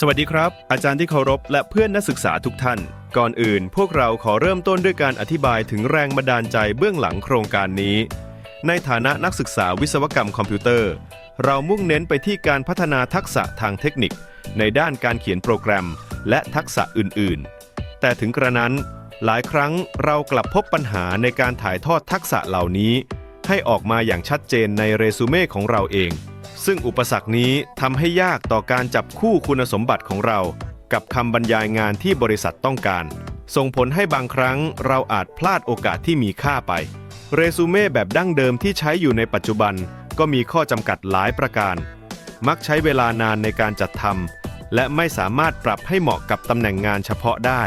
สวัสดีครับ อาจารย์ที่เคารพและเพื่อนนักศึกษาทุกท่าน ก่อนอื่นพวกเราขอเริ่มต้นด้วยการอธิบายถึงแรงบันดาลใจเบื้องหลังโครงการนี้ ในฐานะนักศึกษาวิศวกรรมคอมพิวเตอร์ เรามุ่งเน้นไปที่การพัฒนาทักษะทางเทคนิค ในด้านการเขียนโปรแกรม และทักษะอื่นๆ แต่ถึงกระนั้น หลายครั้งเรากลับพบปัญหาในการถ่ายทอดทักษะเหล่านี้ ให้ออกมาอย่างชัดเจนในเรซูเม่ของเราเอง ซึ่งอุปสรรคนี้ทำให้ยากต่อการจับคู่คุณสมบัติของเรา กับคำบรรยายงานที่บริษัทต้องการ ส่งผลให้บางครั้งเราอาจพลาดโอกาสที่มีค่าไป เรซูเม่แบบดั้งเดิมที่ใช้อยู่ในปัจจุบัน ก็มีข้อจำกัดหลายประการ มักใช้เวลานานในการจัดทำและไม่สามารถปรับให้เหมาะกับตำแหน่งงานเฉพาะได้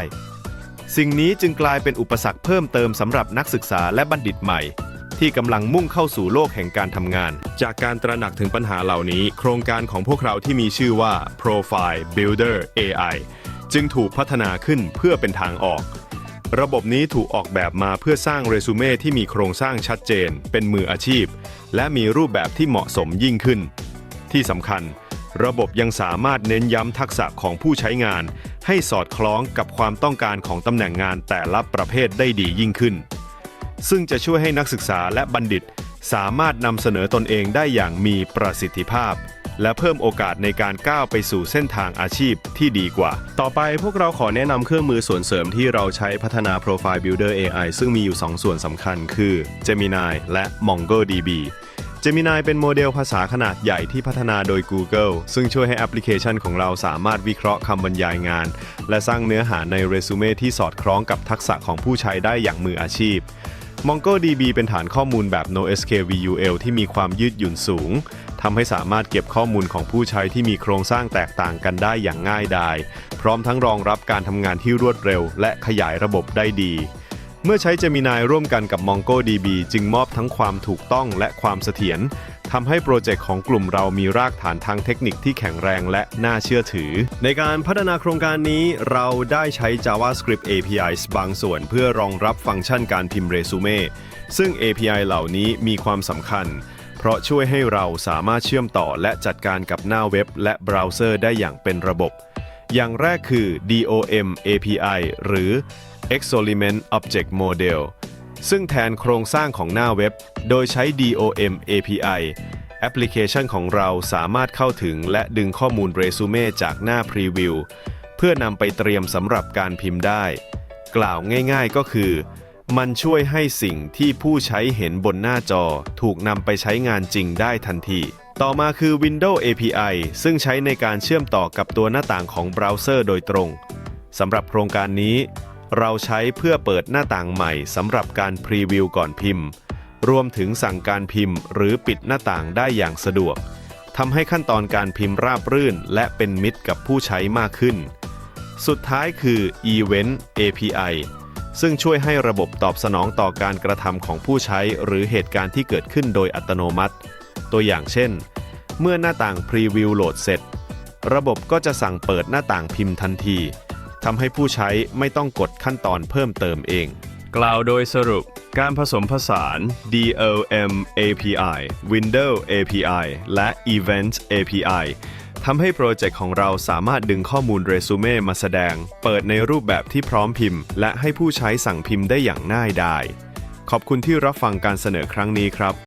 สิ่งนี้จึงกลายเป็นอุปสรรคเพิ่มเติมสำหรับนักศึกษาและบัณฑิตใหม่ ที่กำลังมุ่งเข้าสู่โลกแห่งการทำงาน จากการตระหนักถึงปัญหาเหล่านี้ โครงการของพวกเราที่มีชื่อว่า Profile Builder AI จึงถูกพัฒนาขึ้นเพื่อเป็นทางออก ระบบนี้ถูกออกแบบมาเพื่อสร้างเรซูเม่ที่มีโครงสร้างชัดเจน เป็นมืออาชีพ และมีรูปแบบที่เหมาะสมยิ่งขึ้น ที่สำคัญ ระบบยังสามารถเน้นย้ำทักษะของผู้ใช้งาน ให้สอดคล้องกับความต้องการของตำแหน่งงานแต่ละประเภทได้ดียิ่งขึ้น ซึ่งจะช่วยให้นักศึกษาและบัณฑิต สามารถนำเสนอตนเองได้อย่างมีประสิทธิภาพ และเพิ่มโอกาสในการก้าวไปสู่เส้นทางอาชีพที่ดีกว่า ต่อไปพวกเราขอแนะนำเครื่องมือส่วนเสริมที่เราใช้พัฒนา Profile Builder AI ซึ่งมีอยู่ 2 ส่วนสำคัญคือ Gemini และ MongoDB Gemini เป็นโมเดลภาษาขนาดใหญ่ที่พัฒนาโดย Google ซึ่งช่วยให้แอปพลิเคชันของเราสามารถวิเคราะห์คำบรรยายงาน และสร้างเนื้อหาในเรซูเม่ที่สอดคล้องกับทักษะของผู้ใช้ได้อย่างมืออาชีพ MongoDB เป็นฐานข้อมูลแบบ NoSQL ที่มีความยืดหยุ่นสูงทำให้สามารถเก็บข้อมูลของผู้ใช้ที่มีโครงสร้างแตกต่างกันได้อย่างง่ายดาย พร้อมทั้งรองรับการทำงานที่รวดเร็ว และขยายระบบได้ดี เมื่อใช้ Gemini ร่วมกันกับ MongoDB จึงมอบทั้งความถูกต้องและความเสถียร ทำให้โปรเจกต์ของกลุ่มเรามีรากฐานทางเทคนิคที่แข็งแรงและน่าเชื่อถือ ในการพัฒนาโครงการนี้เราได้ใช้ JavaScript APIs บางส่วนเพื่อรองรับฟังก์ชันการพิมพ์เรซูเม่ซึ่ง API เหล่านี้มีความสำคัญ เพราะช่วยให้เราสามารถเชื่อมต่อและจัดการกับหน้าเว็บ และเบราว์เซอร์ได้อย่างเป็นระบบ อย่างแรกคือ DOM API หรือ Exoliment Object Model ซึ่งแทนโครงสร้างของหน้าเว็บ โดยใช้ DOM API แอปพลิเคชันของเราสามารถเข้าถึงและดึงข้อมูลเรซูเม่จากหน้าพรีวิวเพื่อนำไปเตรียมสำหรับการพิมพ์ได้ กล่าวง่ายๆก็คือ มันช่วยให้สิ่งที่ผู้ใช้เห็นบนหน้าจอ ถูกนำไปใช้งานจริงได้ทันที ต่อมาคือ Windows API ซึ่งใช้ในการเชื่อมต่อกับตัวหน้าต่างของเบราว์เซอร์โดยตรงสำหรับโครงการนี้ เราใช้เพื่อเปิดหน้าต่างใหม่สำหรับการพรีวิวก่อนพิมพ์ รวมถึงสั่งการพิมพ์หรือปิดหน้าต่างได้อย่างสะดวกทำให้ขั้นตอนการพิมพ์ราบรื่น และเป็นมิตรกับผู้ใช้มากขึ้น สุดท้ายคือ Event API ซึ่งช่วยให้ระบบตอบสนองต่อการกระทำของผู้ใช้หรือเหตุการณ์ที่เกิดขึ้นโดยอัตโนมัติ ตัวอย่างเช่น เมื่อหน้าต่างพรีวิวโหลดเสร็จ ระบบก็จะสั่งเปิดหน้าต่างพิมพ์ทันที ทำให้ผู้ใช้ไม่ต้องกดขั้นตอนเพิ่มเติมเอง กล่าวโดยสรุปการผสมผสาน DOM API Windows API และ Event API ทำให้โปรเจกต์ของเราสามารถดึงข้อมูลเรซูเม่มาแสดง เปิดในรูปแบบที่พร้อมพิมพ์ และให้ผู้ใช้สั่งพิมพ์ได้อย่างง่ายดาย ขอบคุณที่รับฟังการเสนอครั้งนี้ครับ